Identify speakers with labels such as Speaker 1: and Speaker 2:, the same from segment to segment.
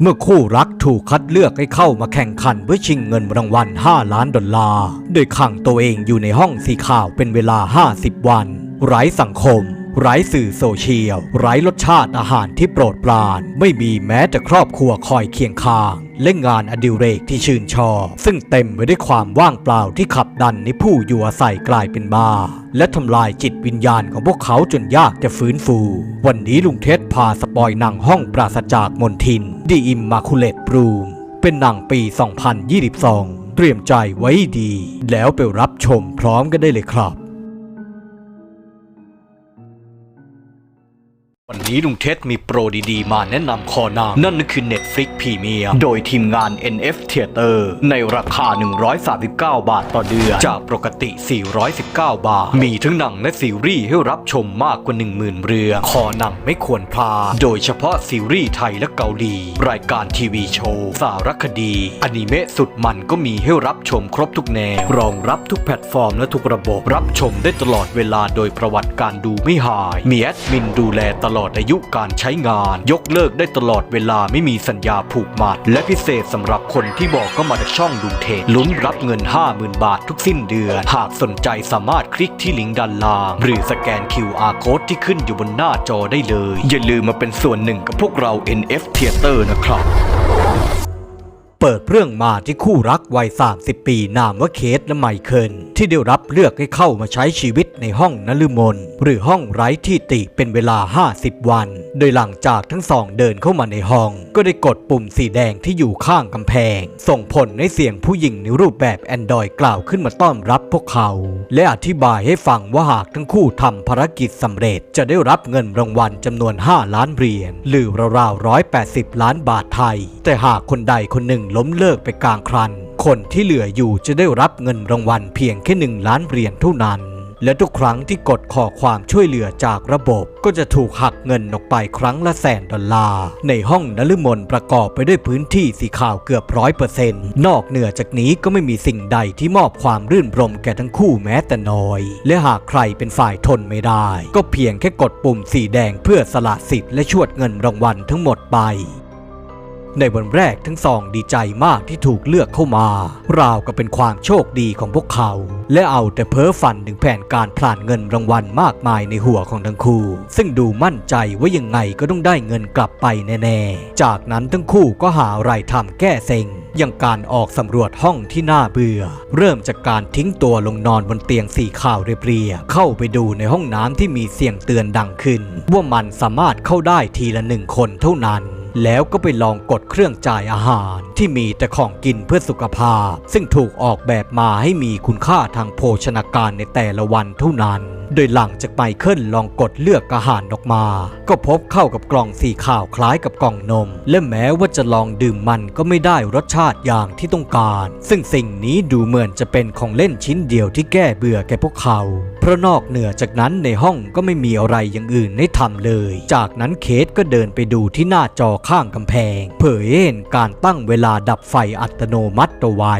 Speaker 1: เมื่อคู่รักถูกคัดเลือกให้เข้ามาแข่งขันเพื่อชิงเงินรางวัล 5 ล้านดอลลาร์ โดยขังตัวเองอยู่ในห้องสีขาวเป็นเวลา 50 วัน ไร้สังคม ไร้สื่อโซเชียล ไร้รสชาติอาหารที่โปรดปราน ไม่มีแม้แต่ครอบครัวคอยเคียงข้าง และงานอดิเรกที่ชื่นชอบ ซึ่งเต็มไปด้วยความว่างเปล่าที่ขับดันในผู้อยู่อาศัยกลายเป็นบ้า และทำลายจิตวิญญาณของพวกเขาจนยากจะฟื้นฟู วันนี้ลุงเทศพาสปอยหนังห้องปราศจากมนทิน The Immaculate Room เป็นหนังปี 2022 เตรียมใจไว้ดี แล้วไปรับชมพร้อมกันได้เลยครับ วันนี้ลุงเทศมีโปรดีๆ มาแนะนำคอนางนั่นก็คือ Netflix Premium โดยทีมงาน NF Theater ในราคา 139 บาทต่อเดือน จากปกติ 419 บาท มีทั้งหนังและซีรีส์ให้รับชมมากกว่า 10,000 เรื่อง คอหนังไม่ควรพลาดโดยเฉพาะซีรีส์ไทยและเกาหลี รายการทีวีโชว์ สารคดี อนิเมะสุดมันก็มีให้รับชมครบทุกแนว รองรับทุกแพลตฟอร์มและทุกระบบรับชมได้ตลอดเวลาโดยประวัติการดูไม่หายมีแอดมินดูแลตลอดลอดอายุการใช้งาน ยกเลิกได้ตลอดเวลาไม่มีสัญญาผูกมัด และพิเศษสำหรับคนที่บอกก็มาจากช่องลุงเทศลุ้นรับเงิน 50,000 บาททุกสิ้นเดือน หากสนใจสามารถคลิกที่ลิงก์ด้านล่าง หรือสแกน QR code ที่ขึ้นอยู่บนหน้าจอได้เลย อย่าลืมมาเป็นส่วนหนึ่งกับพวกเรา NF Theater นะครับเปิดเรื่องมาที่คู่รักวัย 30 ปี นามว่าเคทและไมเคิล ที่ได้รับเลือกให้เข้ามาใช้ชีวิตในห้องนฤมลหรือห้องไร้ที่ติเป็นเวลา 50 วัน โดยหลังจากทั้งสองเดินเข้ามาในห้อง ก็ได้กดปุ่มสีแดงที่อยู่ข้างกำแพง ส่งผลให้เสียงผู้หญิงในรูปแบบแอนดรอยกล่าวขึ้นมาต้อนรับพวกเขา และอธิบายให้ฟังว่าหากทั้งคู่ทำภารกิจสำเร็จ จะได้รับเงินรางวัลจำนวน 5 ล้านเหรียญหรือราวๆ180 ล้านบาทไทย แต่หากคนใดคนหนึ่งล้มเลิกไปกลางครัน คนที่เหลืออยู่จะได้รับเงินรางวัลเพียงแค่หนึ่งล้านเหรียญเท่านั้น และทุกครั้งที่กดขอความช่วยเหลือจากระบบ ก็จะถูกหักเงินออกไปครั้งละแสนดอลลาร์ ในห้องนฤมลประกอบไปด้วยพื้นที่สีขาวเกือบร้อยเปอร์เซ็นต์นอกเหนือจากนี้ก็ไม่มีสิ่งใดที่มอบความรื่นรมแก่ทั้งคู่แม้แต่น้อย และหากใครเป็นฝ่ายทนไม่ได้ ก็เพียงแค่กดปุ่มสีแดงเพื่อสละสิทธิ์และชวดเงินรางวัลทั้งหมดไป ในวันแรกทั้งสองดีใจมากที่ถูกเลือกเข้ามา ราวกับเป็นความโชคดีของพวกเขา และเอาแต่เพ้อฝันถึงแผนการพลานเงินรางวัลมากมายในหัวของทั้งคู่ ซึ่งดูมั่นใจว่ายังไงก็ต้องได้เงินกลับไปแน่ๆ จากนั้นทั้งคู่ก็หาอะไรทำแก้เซ็งอย่างการออกสำรวจห้องที่น่าเบื่อ เริ่มจากการทิ้งตัวลงนอนบนเตียงสีขาวเรียบๆเข้าไปดูในห้องน้ำที่มีเสียงเตือนดังขึ้น ว่ามันสามารถเข้าได้ทีละหนึ่งคนเท่านั้น แล้วก็ไปลองกดเครื่องจ่ายอาหาร ที่มีแต่ของกินเพื่อสุขภาพ ซึ่งถูกออกแบบมาให้มีคุณค่าทางโภชนาการในแต่ละวันเท่านั้น โดยหลังจากไมเคิลลองกดเลือกอาหารออกมา ก็พบเข้ากับกล่องสีขาวคล้ายกับกล่องนม และแม้ว่าจะลองดื่มมันก็ไม่ได้รสชาติอย่างที่ต้องการ ซึ่งสิ่งนี้ดูเหมือนจะเป็นของเล่นชิ้นเดียวที่แก้เบื่อแก่พวกเขา ราะนอกเหนือจากนั้นในห้องก็ไม่มีอะไรอย่างอื่นให้ทำเลย จากนั้นเคสก็เดินไปดูที่หน้าจอข้างกำแพง เผยเห็นการตั้งเวลาดับไฟอัตโนมัติเอาไว้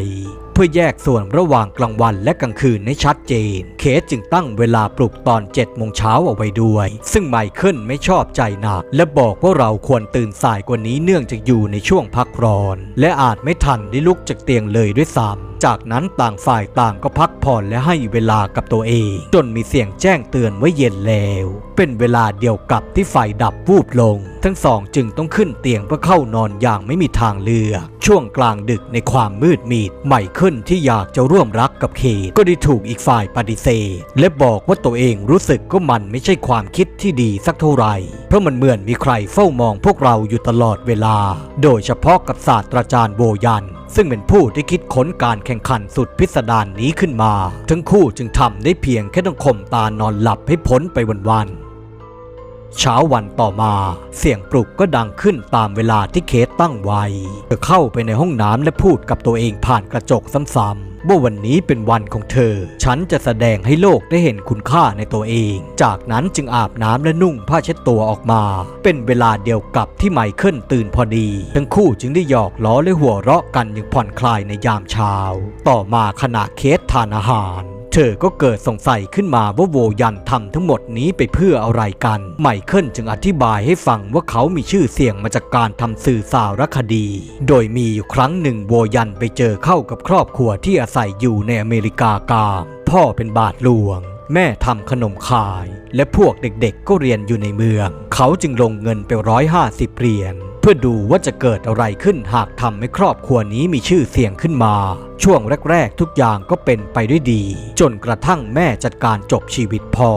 Speaker 1: เพื่อแยกส่วนระหว่างกลางวันและกลางคืนให้ชัดเจน เคสจึงตั้งเวลาปลุกตอน7โมงเช้าเอาไว้ด้วย ซึ่งไมเคิลไม่ชอบใจหนัก และบอกว่าเราควรตื่นสายกว่านี้เนื่องจากอยู่ในช่วงพักร้อน และอาจไม่ทันได้ลุกจากเตียงเลยด้วยซ้ำจากนั้นต่างฝ่ายต่างก็พักผ่อนและให้เวลากับตัวเอง จนมีเสียงแจ้งเตือนว่าเย็นแล้ว เป็นเวลาเดียวกับที่ไฟดับวูบลง ทั้งสองจึงต้องขึ้นเตียงเพื่อเข้านอนอย่างไม่มีทางเลือก ช่วงกลางดึกในความมืดมิดไมเคิลที่อยากจะร่วมรักกับเคทก็ได้ถูกอีกฝ่ายปฏิเสธ และบอกว่าตัวเองรู้สึกก็มันไม่ใช่ความคิดที่ดีสักเท่าไหร่ เพราะมันเหมือนมีใครเฝ้ามองพวกเราอยู่ตลอดเวลา โดยเฉพาะกับศาสตราจารย์โบยัน ซึ่งเป็นผู้ที่คิดค้นการแข่งขันสุดพิสดารนนี้ขึ้นมา ทั้งคู่จึงทำได้เพียงแค่ต้องข่มตานอนหลับให้พ้นไปวันๆ เช้าวันต่อมา เสียงปลุกก็ดังขึ้นตามเวลาที่เคสตั้งไว้ เธอเข้าไปในห้องน้ำและพูดกับตัวเองผ่านกระจกซ้ำๆว่าวันนี้เป็นวันของเธอ ฉันจะแสดงให้โลกได้เห็นคุณค่าในตัวเอง จากนั้นจึงอาบน้ำและนุ่งผ้าเช็ดตัวออกมา เป็นเวลาเดียวกับที่ไมเคิลตื่นพอดี ทั้งคู่จึงได้หยอกล้อและหัวเราะกันอย่างผ่อนคลายในยามเช้า ต่อมาขณะเคสทานอาหาร เธอก็เกิดสงสัยขึ้นมาว่าโวยันทำทั้งหมดนี้ไปเพื่ออะไรกัน ไมเคิลจึงอธิบายให้ฟังว่าเขามีชื่อเสียงมาจากการทำสื่อสารคดี โดยมีอยู่ครั้งหนึ่งโวยันไปเจอเข้ากับครอบครัวที่อาศัยอยู่ในอเมริกากลางพ่อเป็นบาทหลวงแม่ทำขนมขาย และพวกเด็กๆก็เรียนอยู่ในเมือง เขาจึงลงเงินไปร้อยห้าสิบเหรียญ พื่อดูว่าจะเกิดอะไรขึ้นหากทำให้ครอบครัวนี้มีชื่อเสียงขึ้นมา ช่วงแรกๆ ทุกอย่างก็เป็นไปด้วยดี จนกระทั่งแม่จัดการจบชีวิตพอ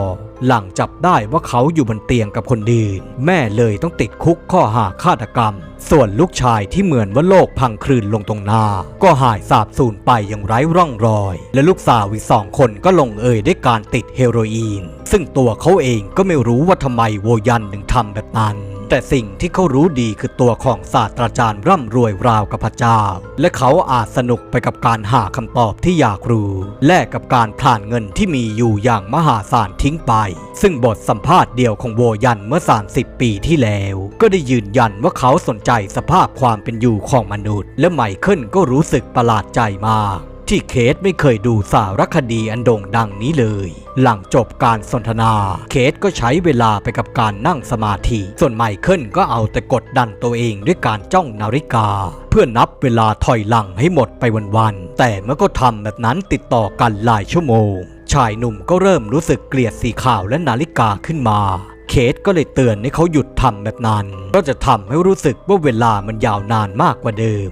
Speaker 1: หลังจับได้ว่าเขาอยู่บนเตียงกับคนอื่น แม่เลยต้องติดคุกข้อหาฆาตกรรม ส่วนลูกชายที่เหมือนว่าโลกพังคลืนลงตรงหน้า ก็หายสาบสูญไปอย่างไร้ร่องรอย และลูกสาวอีกสองคนก็ลงเอยด้วยการติดเฮโรอีน ซึ่งตัวเขาเองก็ไม่รู้ว่าทำไมโวยันถึงทำแบบนั้น แต่สิ่งที่เขารู้ดีคือตัวของศาสตราจารย์ร่ำรวยราวกับพระเจ้า และเขาอาจสนุกไปกับการหาคำตอบที่อยากรู้ แลกกับการผ่านเงินที่มีอยู่อย่างมหาศาลทิ้งไป ซึ่งบทสัมภาษณ์เดียวของโวยันเมื่อ 30 ปีที่แล้ว ก็ได้ยืนยันว่าเขาสนใจสภาพความเป็นอยู่ของมนุษย์ และไมเคิลก็รู้สึกประหลาดใจมาก ที่เคสไม่เคยดูสารคดีอันโด่งดังนี้เลย หลังจบการสนทนา เคสก็ใช้เวลาไปกับการนั่งสมาธิ ส่วนไมเคิลก็เอาแต่กดดันตัวเองด้วยการจ้องนาฬิกา เพื่อนับเวลาถอยหลังให้หมดไปวันๆ แต่เมื่อก็ทำแบบนั้นติดต่อกันหลายชั่วโมง ชายหนุ่มก็เริ่มรู้สึกเกลียดสีขาวและนาฬิกาขึ้นมาเคสก็เลยเตือนให้เขาหยุดทำแบบนั้น ก็จะทำให้รู้สึกว่าเวลามันยาวนานมากกว่าเดิม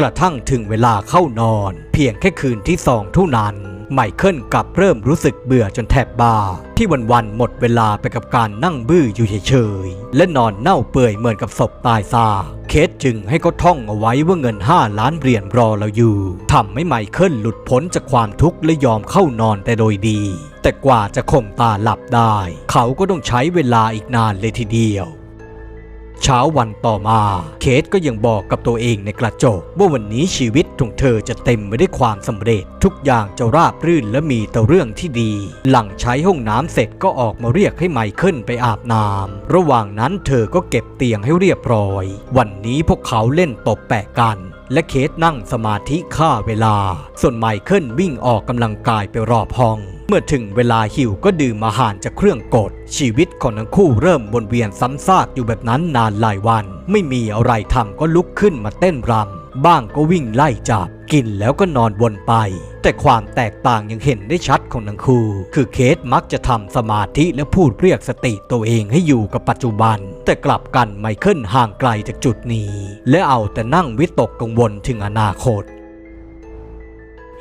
Speaker 1: กระทั่งถึงเวลาเข้านอน เพียงแค่คืนที่สองเท่านั้นไมเคิลกลับเริ่มรู้สึกเบื่อจนแทบบ้า ที่วันๆหมดเวลาไปกับการนั่งบื้ออยู่เฉยๆ และนอนเน่าเปื่อยเหมือนกับศพตายซาเคสจึงให้เขาท่องเอาไว้ว่าเงิน 5 ล้านเหรียญรอเราอยู่ทำให้ไมเคิลหลุดพ้นจากความทุกข์และยอมเข้านอนแต่โดยดี แต่กว่าจะข่มตาหลับได้ เขาก็ต้องใช้เวลาอีกนานเลยทีเดียว เช้าวันต่อมา เคทก็ยังบอกกับตัวเองในกระจก ว่าวันนี้ชีวิตของเธอจะเต็มไปด้วยความสำเร็จ ทุกอย่างจะราบรื่นและมีแต่เรื่องที่ดี หลังใช้ห้องน้ำเสร็จก็ออกมาเรียกให้ไมเคิลไปอาบน้ำระหว่างนั้นเธอก็เก็บเตียงให้เรียบร้อย วันนี้พวกเขาเล่นตบแปะกัน และเคทนั่งสมาธิฆ่าเวลา ส่วนไมเคิลวิ่งออกกำลังกายไปรอบห้อง เมื่อถึงเวลาหิวก็ดื่มอาหารจากเครื่องกด ชีวิตของทั้งคู่เริ่มวนเวียนซ้ำซากอยู่แบบนั้นนานหลายวัน ไม่มีอะไรทำก็ลุกขึ้นมาเต้นรำบ้างก็วิ่งไล่จับ กินแล้วก็นอนวนไป แต่ความแตกต่างยังเห็นได้ชัดของทั้งคู่ คือเคสมักจะทำสมาธิและพูดเรียกสติตัวเองให้อยู่กับปัจจุบัน แต่กลับกันไมเคิลห่างไกลจากจุดนี้ และเอาแต่นั่งวิตกกังวลถึงอนาคต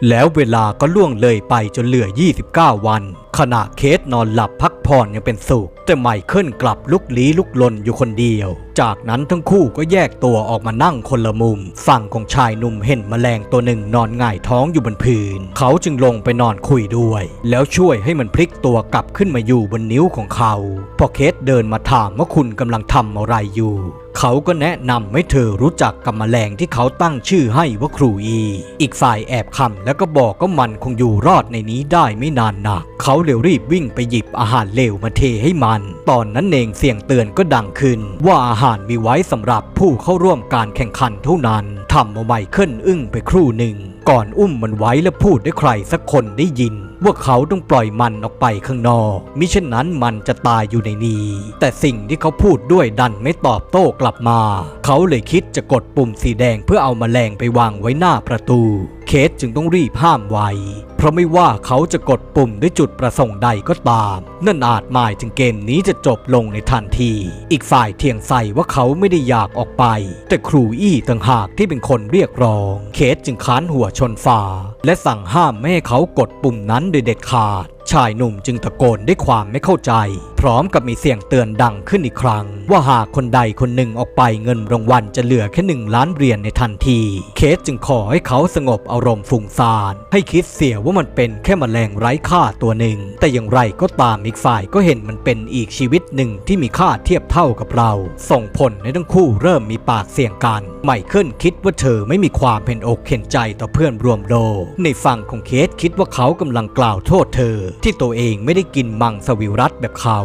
Speaker 1: แล้วเวลาก็ล่วงเลยไปจนเหลือ 29 วัน ขณะเคสนอนหลับพักผ่อนยังเป็นสุข แต่ไมเคิลกลับลุกลี้ลุกลนอยู่คนเดียว จากนั้นทั้งคู่ก็แยกตัวออกมานั่งคนละมุม ฝั่งของชายหนุ่มเห็นแมลงตัวหนึ่งนอนง่ายท้องอยู่บนพื้น เขาจึงลงไปนอนคุยด้วย แล้วช่วยให้มันพลิกตัวกลับขึ้นมาอยู่บนนิ้วของเขา พอเคสเดินมาถามว่าคุณกำลังทำอะไรอยู่เขาก็แนะนำให้เธอรู้จักกับแมลงที่เขาตั้งชื่อให้ว่าครูอี อีกฝ่ายแอบคำแล้วก็บอกก็มันคงอยู่รอดในนี้ได้ไม่นานนัก เขาเร็วรีบวิ่งไปหยิบอาหารเลวมาเทให้มัน ตอนนั้นเองเสียงเตือนก็ดังขึ้น ว่าอาหารมีไว้สำหรับผู้เข้าร่วมการแข่งขันเท่านั้นทำเอาไมเคิลอึ้งไปครู่หนึ่ง ก่อนอุ้มมันไว้และพูดให้ใครสักคนได้ยินว่าเขาต้องปล่อยมันออกไปข้างนอก มิเช่นนั้นมันจะตายอยู่ในนี้ แต่สิ่งที่เขาพูดด้วยดันไม่ตอบโต้กลับมา เขาเลยคิดจะกดปุ่มสีแดงเพื่อเอามาแมลงไปวางไว้หน้าประตู เคสจึงต้องรีบห้ามไว้ เพราะไม่ว่าเขาจะกดปุ่มด้วยจุดประสงค์ใดก็ตาม นั่นอาจหมายถึงเกมนี้จะจบลงในทันที อีกฝ่ายเถียงใส่ว่าเขาไม่ได้อยากออกไป แต่ครูอี้ต่างหากที่เป็นคนเรียกร้อง เคสจึงค้านหัวชนฝาและสั่งห้ามไม่ให้เขากดปุ่มนั้นโดยเด็ดขาด ชายหนุ่มจึงตะโกนด้วยความไม่เข้าใจ พร้อมกับมีเสียงเตือนดังขึ้นอีกครั้ง ว่าหากคนใดคนหนึ่งออกไปเงินรางวัลจะเหลือแค่หนึ่งล้านเหรียญในทันที เคสจึงขอให้เขาสงบอารมณ์ฟุ้งซ่าน ให้คิดเสียว่ามันเป็นแค่แมลงไร้ค่าตัวหนึ่ง แต่อย่างไรก็ตามอีกฝ่ายก็เห็นมันเป็นอีกชีวิตหนึ่งที่มีค่าเทียบเท่ากับเรา ส่งผลให้ทั้งคู่เริ่มมีปากเสียงกันไมเคิลคิดว่าเธอไม่มีความเห็นอกเห็นใจต่อเพื่อนร่วมโลกในฝั่งของเคสคิดว่าเขากำลังกล่าวโทษเธอที่ตัวเองไม่ได้กินมังสวิรัตแบบเขา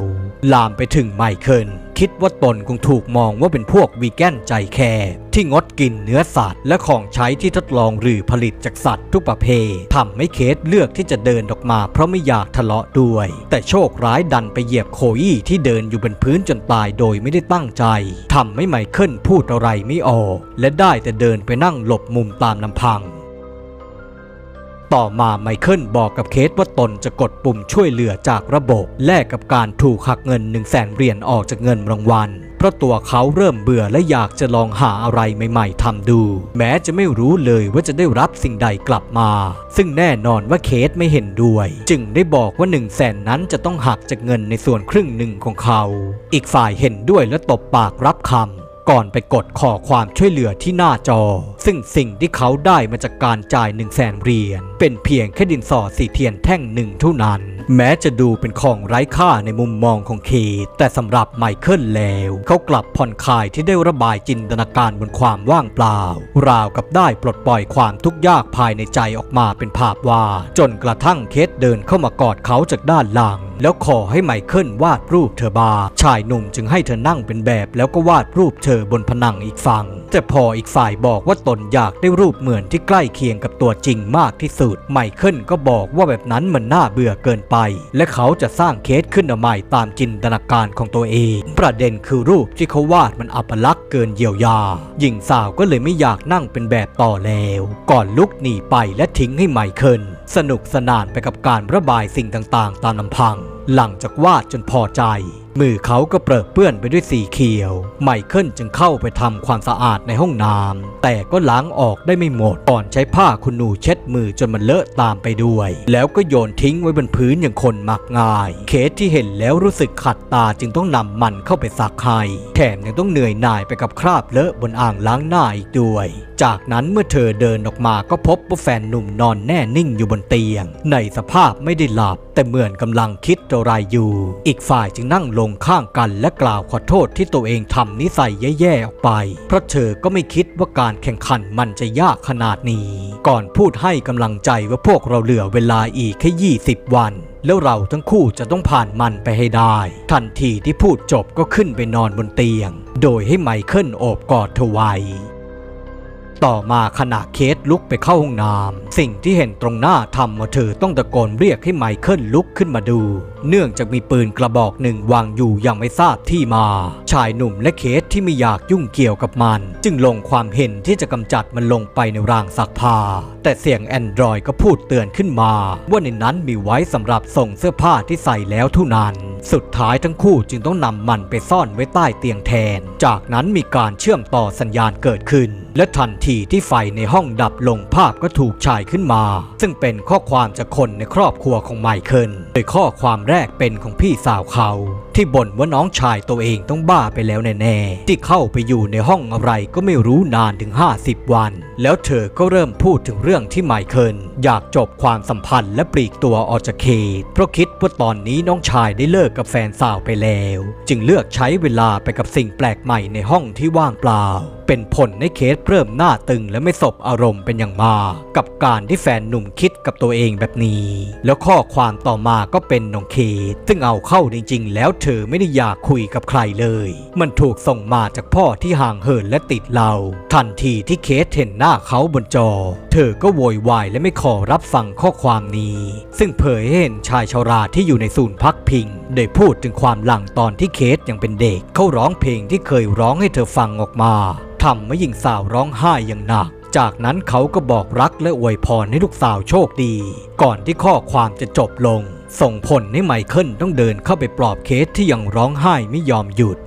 Speaker 1: ลามไปถึงไมเคิลคิดว่าตนคงถูกมองว่าเป็นพวกวีแกนใจแคบที่งดกินเนื้อสัตว์ และของใช้ที่ทดลองหรือผลิตจากสัตว์ทุกประเภททำให้เคสเลือกที่จะเดินออกมาเพราะไม่อยากทะเลาะด้วย แต่โชคร้ายดันไปเหยียบโคอี้ที่เดินอยู่บนพื้นจนตายโดยไม่ได้ตั้งใจทำให้ไมเคิลพูดอะไรไม่ออก และได้แต่เดินไปนั่งหลบมุมตามลำพัง ต่อมาไมเคิลบอกกับเคสว่าตนจะกดปุ่มช่วยเหลือจากระบบ แลกกับการถูกหักเงิน 1 0 0 0 0แสนเหรียญออกจากเงินรางวัลเพราะตัวเขาเริ่มเบื่อและอยากจะลองหาอะไรใหม่ๆทำดู แม้จะไม่รู้เลยว่าจะได้รับสิ่งใดกลับมา ซึ่งแน่นอนว่าเคสไม่เห็นด้วย จึงได้บอกว่า 1 0 0 0 0แสนนั้นจะต้องหักจากเงินในส่วนครึ่งหนึ่งของเขา อีกฝ่ายเห็นด้วยและตบปากรับคำก่อนไปกดขอความช่วยเหลือที่หน้าจอซึ่งสิ่งที่เขาได้มาจากการจ่าย1 0 0 0 0แสนเหรียญเป็นเพียงแค่ดินสอสีเทียนแท่งหนึ่งเท่านั้น แม้จะดูเป็นของไร้ค่าในมุมมองของเคทแต่สำหรับไมเคิลแล้ว เขากลับผ่อนคลายที่ได้ระบายจินตนาการบนความว่างเปล่า ราวกับได้ปลดปล่อยความทุกข์ยากภายในใจออกมาเป็นภาพวาดจนกระทั่งเคทเดินเข้ามากอดเขาจากด้านหลัง แล้วขอให้ไมเคิลวาดรูปเธอบาชายหนุ่มจึงให้เธอนั่งเป็นแบบ แล้วก็วาดรูปเธอบนผนังอีกฝั่ง แต่พออีกฝ่ายบอกว่าตนอยากได้รูปเหมือนที่ใกล้เคียงกับตัวจริงมากที่สุดไมเคิลก็บอกว่าแบบนั้นมันน่าเบื่อเกินไป และเขาจะสร้างเคสขึ้นมาใหม่ตามจินตนาการของตัวเอง ประเด็นคือรูปที่เขาวาดมันอัปลักษณ์เกินเยียวยา หญิงสาวก็เลยไม่อยากนั่งเป็นแบบต่อแล้ว ก่อนลุกหนีไปและทิ้งให้ไมเคิลสนุกสนานไปกับการระบายสิ่งต่างๆ ตามลำพัง หลังจากวาดจนพอใจ มือเขาก็เปรอะเปื้อนไปด้วยสีเขียว ไมเคิลจึงเข้าไปทำความสะอาดในห้องน้ำแต่ก็ล้างออกได้ไม่หมดก่อนใช้ผ้าคุณหนูเช็ดมือจนมันเลอะตามไปด้วย แล้วก็โยนทิ้งไว้บนพื้นอย่างคนมักง่าย เคสที่เห็นแล้วรู้สึกขัดตาจึงต้องนำมันเข้าไปซักให้แถมยังต้องเหนื่อยหน่ายไปกับคราบเลอะบนอ่างล้างหน้าอีกด้วย จากนั้นเมื่อเธอเดินออกมาก็พบว่าแฟนหนุ่มนอนแน่นิ่งอยู่บนเตียง ในสภาพไม่ได้หลับ แต่เหมือนกำลังคิดอะไรอยู่ อีกฝ่ายจึงนั่งลงข้างกันและกล่าวขอโทษที่ตัวเองทำนิสัยแย่ๆออกไป เพราะเธอก็ไม่คิดว่าการแข่งขันมันจะยากขนาดนี้ ก่อนพูดให้กำลังใจว่าพวกเราเหลือเวลาอีกแค่ 20 วันแล้วเราทั้งคู่จะต้องผ่านมันไปให้ได้ ทันทีที่พูดจบก็ขึ้นไปนอนบนเตียง โดยให้ไมเคิลโอบกอดเธอไว้ ต่อมาขณะเคสลุกไปเข้าห้องน้ำสิ่งที่เห็นตรงหน้าทำมาเธอต้องตะโกนเรียกให้ไมเคิลลุกขึ้นมาดู เนื่องจากมีปืนกระบอกหนึ่งวางอยู่ยังไม่ทราบที่มา ชายหนุ่มและเคสที่ไม่อยากยุ่งเกี่ยวกับมัน จึงลงความเห็นที่จะกำจัดมันลงไปในรางซักผ้าแต่เสียงแอนดรอยก็พูดเตือนขึ้นมา ว่าในนั้นมีไว้สำหรับส่งเสื้อผ้าที่ใส่แล้วเท่านั้น สุดท้ายทั้งคู่จึงต้องนำมันไปซ่อนไว้ใต้เตียงแทน จากนั้นมีการเชื่อมต่อสัญญาณเกิดขึ้น และทันทีที่ไฟในห้องดับลงภาพก็ถูกฉายขึ้นมา ซึ่งเป็นข้อความจากคนในครอบครัวของไมเคิลโดยข้อความแรกเป็นของพี่สาวเขา ที่บ่นว่าน้องชายตัวเองต้องบ้าไปแล้วแน่ๆ ที่เข้าไปอยู่ในห้องอะไรก็ไม่รู้นานถึง 50 วัน แล้วเธอก็เริ่มพูดถึงเรื่องที่ไมเคิลอยากจบความสัมพันธ์และปลีกตัวออกจากเขตเพราะคิดว่าตอนนี้น้องชายได้เลิกกับแฟนสาวไปแล้ว จึงเลือกใช้เวลาไปกับสิ่งแปลกใหม่ในห้องที่ว่างเปล่า เป็นผลในเคสเริ่มหน้าตึงและไม่สบอารมณ์เป็นอย่างมากกับการที่แฟนหนุ่มคิดกับตัวเองแบบนี้ แล้วข้อความต่อมาก็เป็นน้องเคสซึ่งเอาเข้าจริง ๆ แล้วเธอไม่ได้อยากคุยกับใครเลย มันถูกส่งมาจากพ่อที่ห่างเหินและติดเรา ทันทีที่เคสเห็นหน้าเขาบนจอ เธอก็โวยวายและไม่ขอรับฟังข้อความนี้ ซึ่งเผยให้เห็นชายชาราที่อยู่ในศูนย์พักพิงได้พูดถึงความหลังตอนที่เคสยังเป็นเด็ก เขาร้องเพลงที่เคยร้องให้เธอฟังออกมาทำให้หญิงสาวร้องไห้อย่างหนักจากนั้นเขาก็บอกรักและอวยพรให้ลูกสาวโชคดี ก่อนที่ข้อความจะจบลง ส่งผลให้ไมเคิลต้องเดินเข้าไปปลอบเคสที่ยังร้องไห้ไม่ยอมหยุด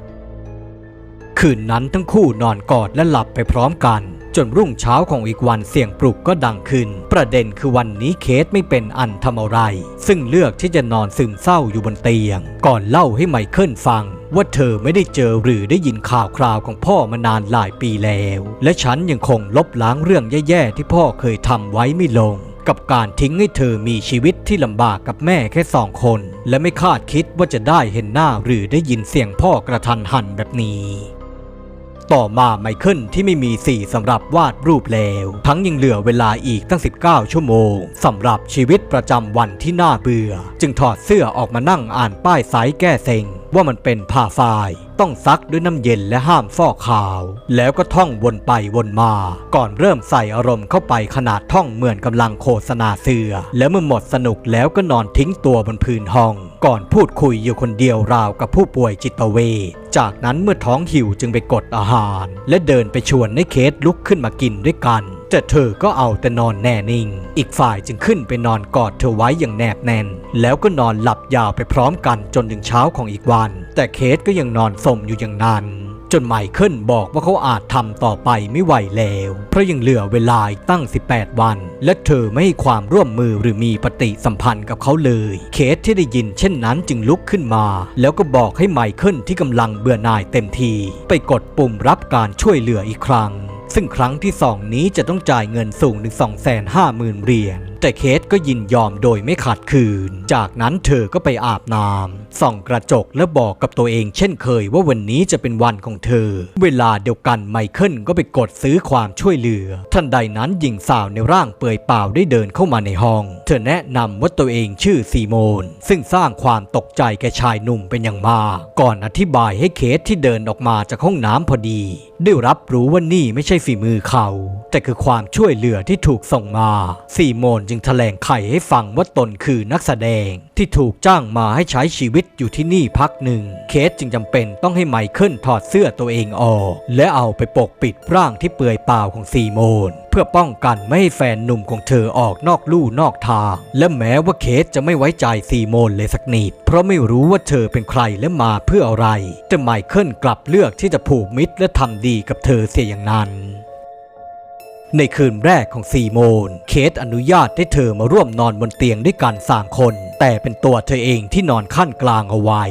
Speaker 1: คืนนั้นทั้งคู่นอนกอดและหลับไปพร้อมกัน จนรุ่งเช้าของอีกวันเสียงปลุกก็ดังขึ้น ประเด็นคือวันนี้เคสไม่เป็นอันทำอะไร ซึ่งเลือกที่จะนอนซึมเศร้าอยู่บนเตียง ก่อนเล่าให้ไมเคิลฟังว่าเธอไม่ได้เจอหรือได้ยินข่าวคราวของพ่อมานานหลายปีแล้ว และฉันยังคงลบล้างเรื่องแย่ๆที่พ่อเคยทำไว้ไม่ลง กับการทิ้งให้เธอมีชีวิตที่ลำบากกับแม่แค่สองคน และไม่คาดคิดว่าจะได้เห็นหน้าหรือได้ยินเสียงพ่อกระทันหันแบบนี้ ต่อมาไมเคิลที่ไม่มีสีสำหรับวาดรูปแล้ว ทั้งยังเหลือเวลาอีกตั้ง 19 ชั่วโมงสำหรับชีวิตประจำวันที่น่าเบื่อ จึงถอดเสื้อออกมานั่งอ่านป้ายไซส์แก้เซ็งว่ามันเป็นผ้าฝ้าย ต้องซักด้วยน้ำเย็นและห้ามฟอกขาว แล้วก็ท่องวนไปวนมา ก่อนเริ่มใส่อารมณ์เข้าไปขนาดท่องเหมือนกำลังโฆษณาเสือ แล้วเมื่อหมดสนุกแล้วก็นอนทิ้งตัวบนพื้นห้อง ก่อนพูดคุยอยู่คนเดียวราวกับผู้ป่วยจิตเวชจากนั้นเมื่อท้องหิวจึงไปกดอาหาร และเดินไปชวนให้เคสลุกขึ้นมากินด้วยกัน แต่เธอก็เอาแต่นอนแน่นิ่ง อีกฝ่ายจึงขึ้นไปนอนกอดเธอไว้อย่างแนบแน่น แล้วก็นอนหลับยาวไปพร้อมกันจนถึงเช้าของอีกวัน แต่เคสก็ยังนอนสมอยู่อย่างนั้นจนไมเคิลบอกว่าเขาอาจทำต่อไปไม่ไหวแล้ว เพราะยังเหลือเวลาอีกตั้ง 18 วัน และเธอไม่ให้ความร่วมมือหรือมีปฏิสัมพันธ์กับเขาเลย เคสที่ได้ยินเช่นนั้นจึงลุกขึ้นมา แล้วก็บอกให้ไมเคิลที่กำลังเบื่อหน่ายเต็มที ไปกดปุ่มรับการช่วยเหลืออีกครั้งซึ่งครั้งที่สองนี้จะต้องจ่ายเงินสูงถึง 250,000 เหรียญ แต่เคสก็ยินยอมโดยไม่ขัดขืน จากนั้นเธอก็ไปอาบน้ำส่องกระจกและบอกกับตัวเองเช่นเคยว่าวันนี้จะเป็นวันของเธอ เวลาเดียวกันไมเคิลก็ไปกดซื้อความช่วยเหลือ ทันใดนั้นหญิงสาวในร่างเปื่อยเปล่าได้เดินเข้ามาในห้อง เธอแนะนำว่าตัวเองชื่อซีโมน ซึ่งสร้างความตกใจแก่ชายหนุ่มเป็นอย่างมาก ก่อนอธิบายให้เคสที่เดินออกมาจากห้องน้ำพอดี ได้รับรู้ว่านี่ไม่ใช่ฝีมือเขา แต่คือความช่วยเหลือที่ถูกส่งมาซีโมนจึงแถลงไขให้ฟังว่าตนคือนักแสดง ที่ถูกจ้างมาให้ใช้ชีวิตอยู่ที่นี่พักหนึ่ง เคสจึงจำเป็นต้องให้ไมเคิลถอดเสื้อตัวเองออก และเอาไปปกปิดร่างที่เปื่อยเปล่าของซีโมน เพื่อป้องกันไม่ให้แฟนหนุ่มของเธอออกนอกลู่นอกทาง และแม้ว่าเคสจะไม่ไว้ใจซีโมนเลยสักนิด เพราะไม่รู้ว่าเธอเป็นใครและมาเพื่ออะไร แต่ไมเคิลกลับเลือกที่จะผูกมิตรและทำดีกับเธอเสียอย่างนั้น ในคืนแรกของซีโมน เคสอนุญาตให้เธอมาร่วมนอนบนเตียงด้วยกันสามคนแต่เป็นตัวเธอเองที่นอนขั้นกลางเอาไว้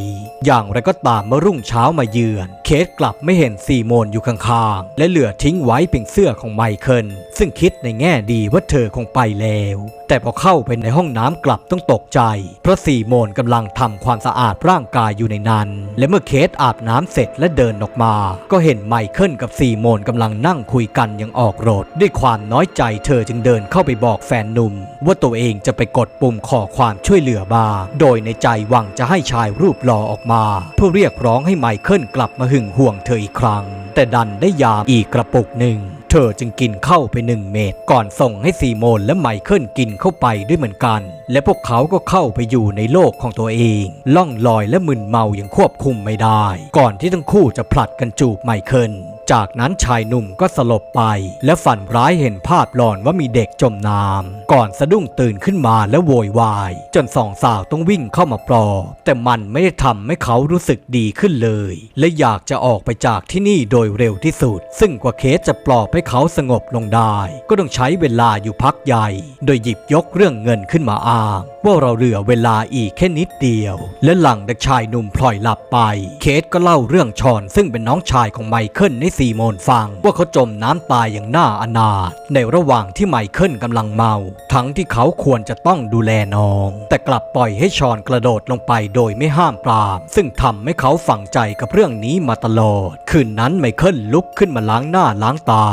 Speaker 1: อย่างไรก็ตามเมื่อรุ่งเช้ามาเยือน เคสกลับไม่เห็นซีโมนอยู่ข้างๆ และเหลือทิ้งไว้เพียงเสื้อของไมเคิลซึ่งคิดในแง่ดีว่าเธอคงไปแล้ว แต่พอเข้าไปในห้องน้ำกลับต้องตกใจ เพราะซีโมนกำลังทำความสะอาดร่างกายอยู่ในนั้น และเมื่อเคสอาบน้ำเสร็จและเดินออกมา ก็เห็นไมเคิลกับซีโมนกำลังนั่งคุยกันอยังออกรถด้วยความน้อยใจเธอจึงเดินเข้าไปบอกแฟนหนุ่ม ว่าตัวเองจะไปกดปุ่มขอความช่วยเหลือบ้าโดยในใจหวังจะให้ชายรูปหล่อออกมา เพื่อเรียกร้องให้ไมเคิลกลับมาหึงห่วงเธออีกครั้ง แต่ดันได้ยาอีกกระปุกหนึ่งเธอจึงกินเข้าไปหนึ่งเม็ดก่อนส่งให้ซีโมนและไมเคิลกินเข้าไปด้วยเหมือนกัน และพวกเขาก็เข้าไปอยู่ในโลกของตัวเอง ล่องลอยและมึนเมาอย่างควบคุมไม่ได้ ก่อนที่ทั้งคู่จะผลัดกันจูบไมเคิลจากนั้นชายหนุ่มก็สลบไป และฝันร้ายเห็นภาพหลอนว่ามีเด็กจมน้ำ ก่อนสะดุ้งตื่นขึ้นมาและโวยวาย จนสองสาวต้องวิ่งเข้ามาปลอบแต่มันไม่ได้ทำให้เขารู้สึกดีขึ้นเลย และอยากจะออกไปจากที่นี่โดยเร็วที่สุด ซึ่งกว่าเคสจะปลอบให้เขาสงบลงได้ ก็ต้องใช้เวลาอยู่พักใหญ่ โดยหยิบยกเรื่องเงินขึ้นมาอ้างว่าเราเหลือเวลาอีกแค่นิดเดียว และหลังเด็กชายหนุ่มพลอยหลับไป เคสก็เล่าเรื่องชอนซึ่งเป็นน้องชายของไมเคิลให้ซีโมนฟัง ว่าเขาจมน้ำตายอย่างน่าอนาถในระหว่างที่ไมเคิลกำลังเมาทั้งที่เขาควรจะต้องดูแลน้อง แต่กลับปล่อยให้ชอนกระโดดลงไปโดยไม่ห้ามปราม ซึ่งทำให้เขาฝังใจกับเรื่องนี้มาตลอด คืนนั้นไมเคิลลุกขึ้นมาล้างหน้าล้างตา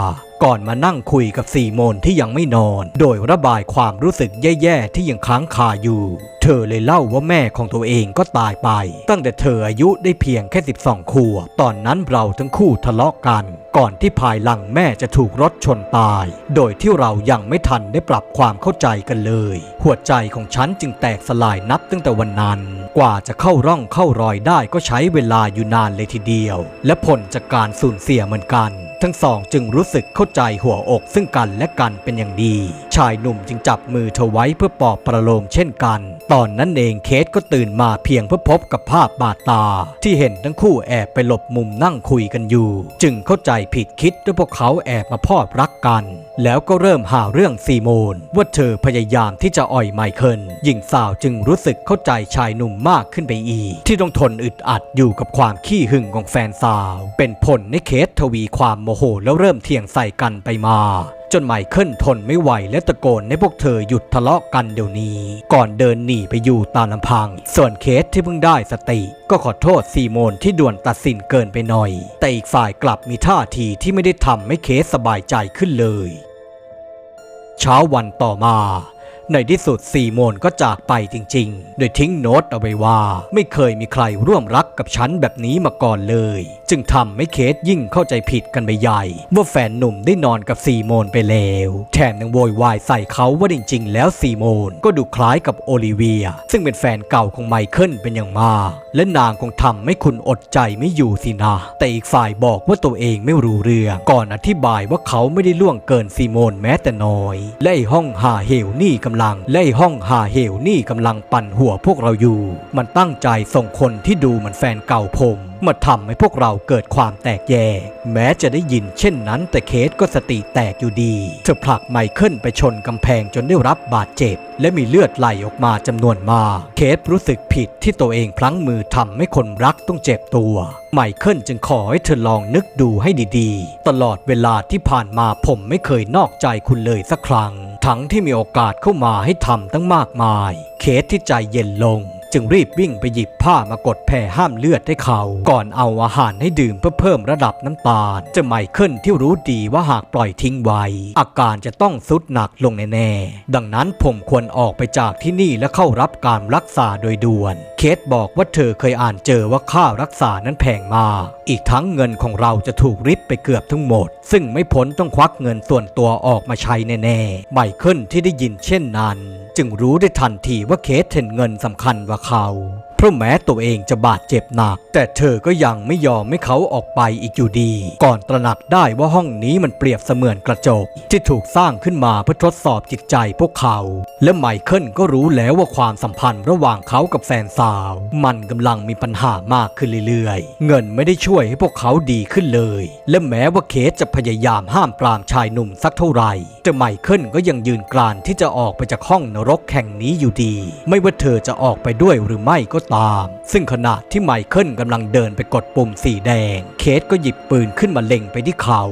Speaker 1: ก่อนมานั่งคุยกับซีโมนที่ยังไม่นอน โดยระบายความรู้สึกแย่ๆที่ยังค้างคาอยู่ เธอเลยเล่าว่าแม่ของตัวเองก็ตายไป ตั้งแต่เธออายุได้เพียงแค่ 12 ขวบ ตอนนั้นเราทั้งคู่ทะเลาะกัน ก่อนที่ภายหลังแม่จะถูกรถชนตาย โดยที่เรายังไม่ทันได้ปรับความเข้าใจกันเลย หัวใจของฉันจึงแตกสลายนับตั้งแต่วันนั้น กว่าจะเข้าร่องเข้ารอยได้ก็ใช้เวลาอยู่นานเลยทีเดียว และผลจากการสูญเสียเหมือนกัน ทั้งสองจึงรู้สึกเข้าใจหัวอกซึ่งกันและกันเป็นอย่างดี ชายหนุ่มจึงจับมือเธอไว้เพื่อปลอบประโลมเช่นกัน ตอนนั้นเองเคสก็ตื่นมาเพียงเพื่อพบกับภาพบาดตา ที่เห็นทั้งคู่แอบไปหลบมุมนั่งคุยกันอยู่ จึงเข้าใจผิดคิดว่าพวกเขาแอบมาพอดรักกัน แล้วก็เริ่มหาเรื่องซีโมน ว่าเธอพยายามที่จะอ่อยไมเคิลหญิงสาวจึงรู้สึกเข้าใจชายหนุ่มมากขึ้นไปอีก ที่ต้องทนอึดอัดอยู่กับความขี้หึงของแฟนสาว เป็นผลในเคสทวีความโมโหแล้วเริ่มเถียงใส่กันไปมา จนไมเคิลทนไม่ไหวและตะโกนให้พวกเธอหยุดทะเลาะกันเดี๋ยวนี้ ก่อนเดินหนีไปอยู่ตามลำพัง ส่วนเคสที่เพิ่งได้สติ ก็ขอโทษซีโมนที่ด่วนตัดสินเกินไปหน่อย แต่อีกฝ่ายกลับมีท่าทีที่ไม่ได้ทำให้เคสสบายใจขึ้นเลย เช้าวันต่อมา ในที่สุดซีโมนก็จากไปจริงๆ โดยทิ้งโน้ตเอาไว้ว่า ไม่เคยมีใครร่วมรักกับฉันแบบนี้มาก่อนเลย จึงทำให้เคสยิ่งเข้าใจผิดกันไปใหญ่ ว่าแฟนหนุ่มได้นอนกับซีโมนไปแล้ว แถมยังโวยวายใส่เขาว่าจริงๆ แล้วซีโมนก็ดูคล้ายกับโอลิเวีย ซึ่งเป็นแฟนเก่าของไมเคิลเป็นอย่างมาก และนางคงทำให้คุณอดใจไม่อยู่สินะ แต่อีกฝ่ายบอกว่าตัวเองไม่รู้เรื่อง ก่อนอธิบายว่าเขาไม่ได้ล่วงเกินซีโมนแม้แต่น้อย และไอ้ห้องหาเหวนี่กำลังและไอ้ห้องหาเหวนี่กำลังปั่นหัวพวกเราอยู่ มันตั้งใจส่งคนที่ดูเหมือนแฟนเก่าผม มาทำให้พวกเราเกิดความแตกแยก แม้จะได้ยินเช่นนั้นแต่เคสก็สติแตกอยู่ดี เธอผลักไมเคิลไปชนกำแพงจนได้รับบาดเจ็บ และมีเลือดไหลออกมาจำนวนมากเคสรู้สึกผิดที่ตัวเองพลั้งมือทำให้คนรักต้องเจ็บตัวไมเคิลจึงขอให้เธอลองนึกดูให้ดีๆ ตลอดเวลาที่ผ่านมาผมไม่เคยนอกใจคุณเลยสักครั้ง ทั้งที่มีโอกาสเข้ามาให้ทำตั้งมากมาย เคสที่ใจเย็นลง จึงรีบวิ่งไปหยิบผ้ามากดแผ่ห้ามเลือดให้เขา ก่อนเอาอาหารให้ดื่มเพื่อเพิ่มระดับน้ำตาล จะไมเคิลที่รู้ดีว่าหากปล่อยทิ้งไว้ อาการจะต้องสุดหนักลงแน่ๆ ดังนั้นผมควรออกไปจากที่นี่และเข้ารับการรักษาโดยด่วน เคสบอกว่าเธอเคยอ่านเจอว่าค่ารักษานั้นแพงมาก อีกทั้งเงินของเราจะถูกริบไปเกือบทั้งหมด ซึ่งไม่พ้นต้องควักเงินส่วนตัวออกมาใช้แน่ๆไมเคิลที่ได้ยินเช่นนั้น จึงรู้ได้ทันทีว่าเคสเห็นเงินสำคัญกว่าเขา เพราะแม้ตัวเองจะบาดเจ็บหนัก แต่เธอก็ยังไม่ยอมให้เขาออกไปอีกอยู่ดี ก่อนตระหนักได้ว่าห้องนี้มันเปรียบเสมือนกระจก ที่ถูกสร้างขึ้นมาเพื่อทดสอบจิตใจพวกเขา และไมเคิลก็รู้แล้วว่าความสัมพันธ์ระหว่างเขากับแฟนสาว มันกำลังมีปัญหามากขึ้นเรื่อยๆ เงินไม่ได้ช่วยให้พวกเขาดีขึ้นเลย และแม้ว่าเคสจะพยายามห้ามปรามชายหนุ่มสักเท่าไหร่ แต่ไมเคิลก็ยังยืนกรานที่จะออกไปจากห้องนรกแห่งนี้อยู่ดี ไม่ว่าเธอจะออกไปด้วยหรือไม่ก็ตาม ซึ่งขณะที่ไมเคิลกำลังเดินไปกดปุ่มสีแดง เคสก็หยิบปืนขึ้นมาเล็งไปที่เขา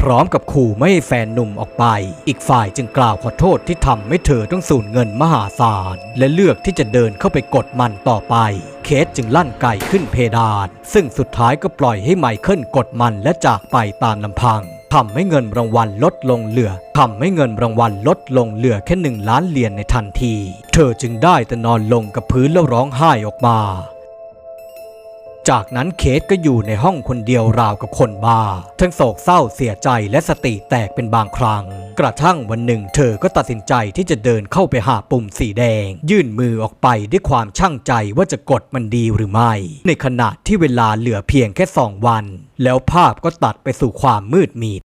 Speaker 1: พร้อมกับขู่ไม่ให้แฟนหนุ่มออกไป อีกฝ่ายจึงกล่าวขอโทษที่ทำให้เธอต้องสูญเงินมหาศาล และเลือกที่จะเดินเข้าไปกดมันต่อไป เคสจึงลั่นไกขึ้นเพดาน ซึ่งสุดท้ายก็ปล่อยให้ไมเคิลกดมันและจากไปตามลำพังทำให้เงินรางวัลลดลงเหลือทำให้เงินรางวัลลดลงเหลือแค่หนึ่งล้านเหรียญในทันที เธอจึงได้แต่นอนลงกับพื้นแล้วร้องไห้ออกมา จากนั้นเคสก็อยู่ในห้องคนเดียวราวกับคนบ้า ทั้งโศกเศร้าเสียใจและสติแตกเป็นบางครั้ง กระทั่งวันหนึ่งเธอก็ตัดสินใจที่จะเดินเข้าไปหาปุ่มสีแดง ยื่นมือออกไปด้วยความช่างใจว่าจะกดมันดีหรือไม่ ในขณะที่เวลาเหลือเพียงแค่สองวัน แล้วภาพก็ตัดไปสู่ความมืดมิด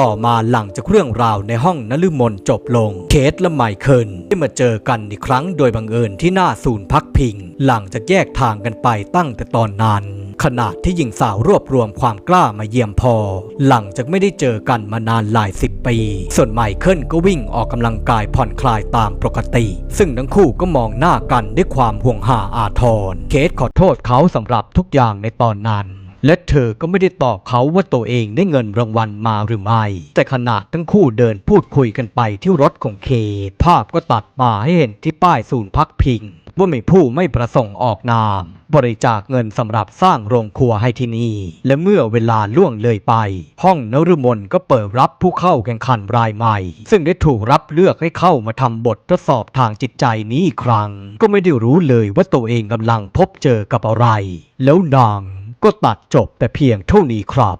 Speaker 1: ต่อมาหลังจากเรื่องราวในห้องนฤมลจบลง เคสและไมเคิลได้มาเจอกันอีกครั้งโดยบังเอิญที่หน้าศูนย์พักพิง หลังจากแยกทางกันไปตั้งแต่ตอนนั้นขณะที่หญิงสาวรวบรวมความกล้ามาเยี่ยมพอ หลังจากไม่ได้เจอกันมานานหลายสิบปี ส่วนไมเคิลก็วิ่งออกกำลังกายผ่อนคลายตามปกติ ซึ่งทั้งคู่ก็มองหน้ากันด้วยความห่วงหาอาทรเคสขอโทษเขาสำหรับทุกอย่างในตอนนั้น และเธอก็ไม่ได้ตอบเขาว่าตัวเองได้เงินรางวัลมาหรือไม่ แต่ขณะทั้งคู่เดินพูดคุยกันไปที่รถของเค ภาพก็ตัดมาให้เห็นที่ป้ายศูนย์พักพิงว่ามีผู้ไม่ประสงค์ออกนาม บริจาคเงินสำหรับสร้างโรงครัวให้ที่นี่ และเมื่อเวลาล่วงเลยไป ห้องนฤมลก็เปิดรับผู้เข้าแข่งขันรายใหม่ ซึ่งได้ถูกรับเลือกให้เข้ามาทำบททดสอบทางจิตใจนี้อีกครั้ง ก็ไม่ได้รู้เลยว่าตัวเองกำลังพบเจอกับอะไร แล้วนาง ก็ตัดจบแต่เพียงเท่านี้ครับ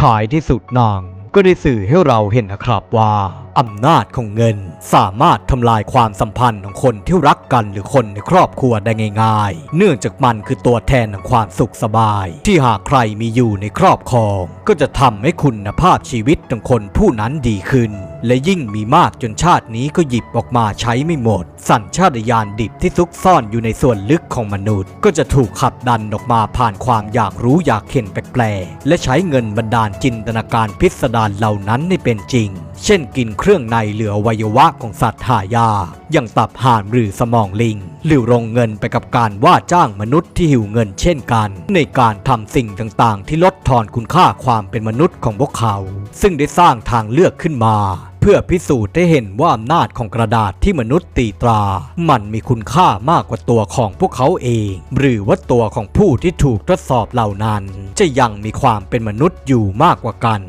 Speaker 1: ท้ายที่สุดนางก็ได้สื่อให้เราเห็นนะครับว่าอำนาจของเงินสามารถทำลายความสัมพันธ์ของคนที่รักกันหรือคนในครอบครัวได้ง่าย ๆ เนื่องจากมันคือตัวแทนของความสุขสบาย ที่หากใครมีอยู่ในครอบครอง ก็จะทำให้คุณภาพชีวิตของคนผู้นั้นดีขึ้น และยิ่งมีมากจนชาตินี้ก็หยิบออกมาใช้ไม่หมด สัญชาตญาณดิบที่ซุกซ่อนอยู่ในส่วนลึกของมนุษย์ ก็จะถูกขับดันออกมาผ่านความอยากรู้อยากเห็นแปลกๆและใช้เงินบันดาลจินตนาการพิสดารเหล่านั้นให้เป็นจริง เช่นกินเครื่องในเหลือวัยวะของสัตว์หายาอย่างตับห่านหรือสมองลิง หรือลงเงินไปกับการว่าจ้างมนุษย์ที่หิวเงินเช่นกัน ในการทำสิ่งต่างๆ ที่ลดทอนคุณค่าความเป็นมนุษย์ของพวกเขา ซึ่งได้สร้างทางเลือกขึ้นมาเพื่อพิสูจน์ให้เห็นว่าอำนาจของกระดาษที่มนุษย์ตีตรา มันมีคุณค่ามากกว่าตัวของพวกเขาเอง หรือว่าตัวของผู้ที่ถูกทดสอบเหล่านั้น จะยังมีความเป็นมนุษย์อยู่มากกว่ากัน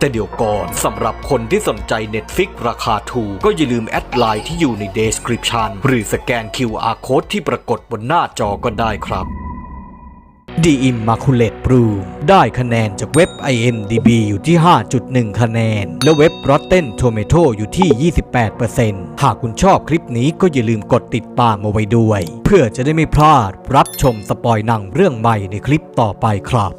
Speaker 1: แต่เดี๋ยวก่อนสำหรับคนที่สนใจ Netflix ราคาถูก ก็อย่าลืมแอดไลน์ที่อยู่ใน Description หรือสแกน QR Code ที่ปรากฏบนหน้าจอก็ได้ครับ The Immaculate Brew ได้คะแนนจากเว็บ IMDB อยู่ที่ 5.1 คะแนน และเว็บ Rotten Tomato อยู่ที่ 28%หากคุณชอบคลิปนี้ก็อย่าลืมกดติดตามเอาไว้ด้วย เพื่อจะได้ไม่พลาดรับชมสปอยหนังเรื่องใหม่ในคลิปต่อไปครับ